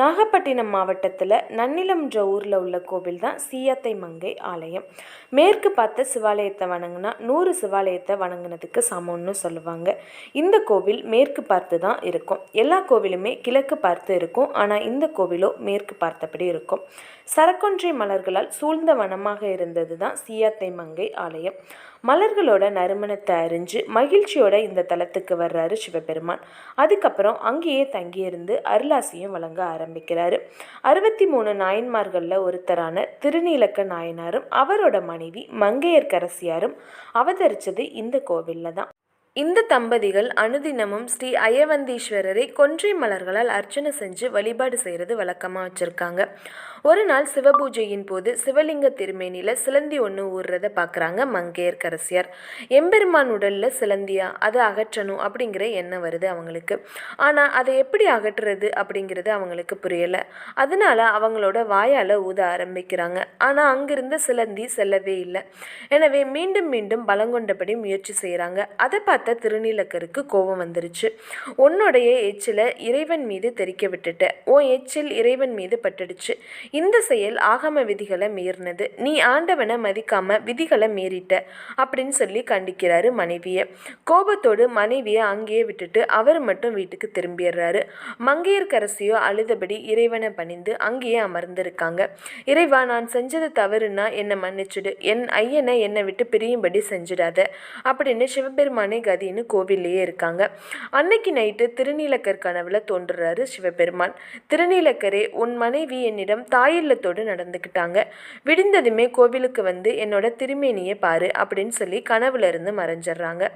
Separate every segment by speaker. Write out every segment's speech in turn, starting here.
Speaker 1: நாகப்பட்டினம் மாவட்டத்தில் நன்னிலம்ன்ற ஊரில் உள்ள கோவில் தான் சீயாத்தை மங்கை ஆலயம். மேற்கு பார்த்த சிவாலயத்தை வணங்கினா நூறு சிவாலயத்தை வணங்கினதுக்கு சமம்னு சொல்லுவாங்க. இந்த கோவில் மேற்கு பார்த்து தான் இருக்கும். எல்லா கோவிலுமே கிழக்கு பார்த்து இருக்கும். ஆனால் இந்த கோவிலோ மேற்கு பார்த்தபடி இருக்கும். சரக்கொன்றை மலர்களால் சூழ்ந்த வனமாக இருந்தது தான் சீயாத்தை மங்கை ஆலயம். மலர்களோட நறுமணத்தை அறிஞ்சு மகிழ்ச்சியோட இந்த தலத்துக்கு வர்றாரு சிவபெருமான். அதுக்கப்புறம் அங்கேயே தங்கியிருந்து அருளாசியும் வழங்க ஆரம்பிக்கிறாரு. அறுபத்தி மூணு நாயன்மார்களில் ஒருத்தரான திருநீலக்க நாயனாரும் அவரோட மனைவி மங்கையர்கரசியாரும் அவதரிச்சது இந்த கோவிலில் தான். இந்த தம்பதிகள் அனுதினமும் ஸ்ரீ அயவந்தீஸ்வரரை கொன்றை மலர்களால் அர்ச்சனை செஞ்சு வழிபாடு செய்கிறது வழக்கமாக வச்சுருக்காங்க. ஒரு நாள் சிவபூஜையின் போது சிவலிங்க திருமேனியில் சிலந்தி ஒன்று ஊறுறத பார்க்குறாங்க மங்கையர்க்கரசியார். எம்பெருமான் உடலில் சிலந்தியா அதை அகற்றணும் அப்படிங்கிற எண்ணம் வருது அவங்களுக்கு. ஆனால் அதை எப்படி அகற்றுறது அப்படிங்கிறது அவங்களுக்கு புரியலை. அதனால அவங்களோட வாயால் ஊத ஆரம்பிக்கிறாங்க. ஆனால் அங்கிருந்த சிலந்தி செல்லவே இல்லை. எனவே மீண்டும் மீண்டும் பலங்கொண்டபடி முயற்சி செய்கிறாங்க அதை பார்த்து திருநீலக்கருக்கு கோபம் வந்துருச்சு. உன்னுடைய எச்சில இறைவன் மீது தெரிக்க விட்டுட்ட. உன் எச்சில் இறைவன் மீது பட்டுடுச்சு. இந்த செயல் ஆகம விதிகளை மீறினது. நீ ஆண்டவனை மதிக்காம விதிகளை மீறிட்ட அப்படின்னு சொல்லி கண்டிக்கிறாரு மனைவியை. கோபத்தோடு மனைவியை அங்கேயே விட்டுட்டு அவர் மட்டும் வீட்டுக்கு திரும்பிடுறாரு. மங்கையர்க்கரசியோ அழுதபடி இறைவனை பணிந்து அங்கேயே அமர்ந்திருக்காங்க. இறைவா நான் செஞ்சது தவறுனா என்னை மன்னிச்சுடு. என் ஐயனை என்னை விட்டு பிரியும்படி செஞ்சிடாத அப்படின்னு சிவபெருமானை கதின்னு கோவில்லையே இருக்காங்க. அன்னைக்கு நைட்டு திருநீலக்கர் கனவுல தோன்றுறாரு சிவபெருமான். திருநீலக்கரே உன் மனைவி என்னிடம் தாயில்லத்தோடு நடந்துக்கிட்டாங்க. விடிந்ததுமே கோவிலுக்கு வந்து என்னோட திருமேனியை பாரு அப்படின்னு சொல்லி கனவுல இருந்து மறைஞ்சிடுறாங்க.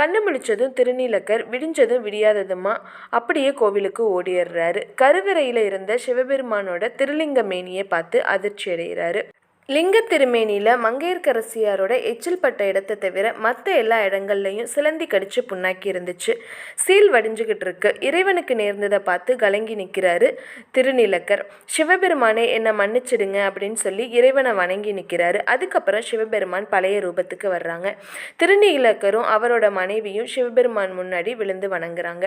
Speaker 1: கண்ணு முழிச்சதும் திருநீலக்கர் விடிஞ்சதும் விடியாததுமா அப்படியே கோவிலுக்கு ஓடிடுறாரு. கருவறையில் இருந்த சிவபெருமானோட திருலிங்க மேனியை பார்த்து அதிர்ச்சி அடைகிறாரு லிங்க திருமேனியில் மங்கையர்க்கரசியாரோட எச்சில் பட்ட இடத்தை தவிர மற்ற எல்லா இடங்கள்லையும் சிலந்தி கடிச்சு புண்ணாக்கி இருந்துச்சு. சீல் வடிஞ்சுக்கிட்டு இருக்கு. இறைவனுக்கு நேர்ந்ததை பார்த்து கலங்கி நிற்கிறாரு திருநீலக்கர். சிவபெருமானே என்னை மன்னிச்சிடுங்க அப்படின்னு சொல்லி இறைவனை வணங்கி நிற்கிறாரு அதுக்கப்புறம் சிவபெருமான் பழைய ரூபத்துக்கு வர்றாங்க. திருநீலக்கரும் அவரோட மனைவியும் சிவபெருமான் முன்னாடி விழுந்து வணங்குறாங்க.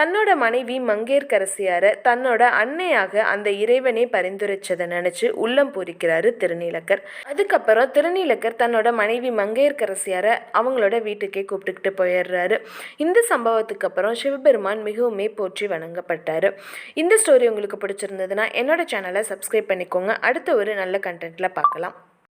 Speaker 1: தன்னோட மனைவி மங்கையர்க்கரசியாரை தன்னோட அன்னையாக அந்த இறைவனே பரிந்துரைச்சதை நினச்சி உள்ளம் பூரிக்கிறாரு திருநீலக்கர். அதுக்கப்புறம் திருநீலக்கர் தன்னோட மனைவி மங்கையர்க்கரசியாரை அவங்களோட வீட்டுக்கே கூப்பிட்டுக்கிட்டு போயிடுறாரு. இந்த சம்பவத்துக்கு அப்புறம் சிவபெருமான் மிகவுமே போற்றி வணங்கப்பட்டார். இந்த ஸ்டோரி உங்களுக்கு பிடிச்சிருந்ததுன்னா என்னோட சேனலை சப்ஸ்கிரைப் பண்ணிக்கோங்க. அடுத்த ஒரு நல்ல கண்டென்ட்டில் பார்க்கலாம்.